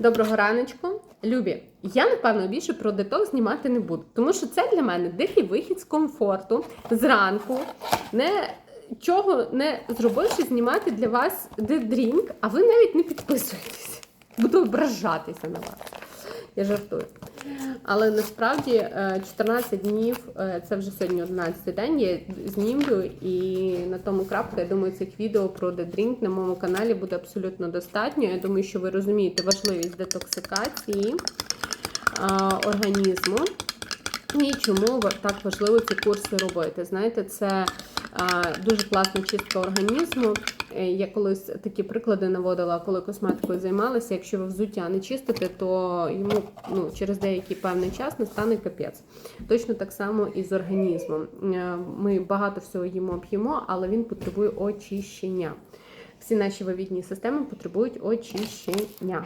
Доброго раночку. Любі, я напевно більше про детокс знімати не буду, тому що це для мене дикий вихід з комфорту зранку. Не чого не зробивши знімати для вас дедрінк, а ви навіть не підписуєтесь. Буду ображатися на вас. Я жартую. Але насправді е, 14 днів, е, це вже сьогодні 11 день, я знімлю і на тому крапку, я думаю, цих відео про дедрінк на моєму каналі буде абсолютно достатньо. Я думаю, що ви розумієте важливість детоксикації організму. І чому так важливо ці курси робити? Знаєте, це дуже класна чистка організму. Е, Я колись такі приклади наводила, коли косметикою займалася. Якщо ви взуття не чистите, то йому ну, через деякий певний час настане капець. Точно так само і з організмом. Е, Ми багато всього їмо п'ємо, але він потребує очищення. Всі наші вивідні системи потребують очищення.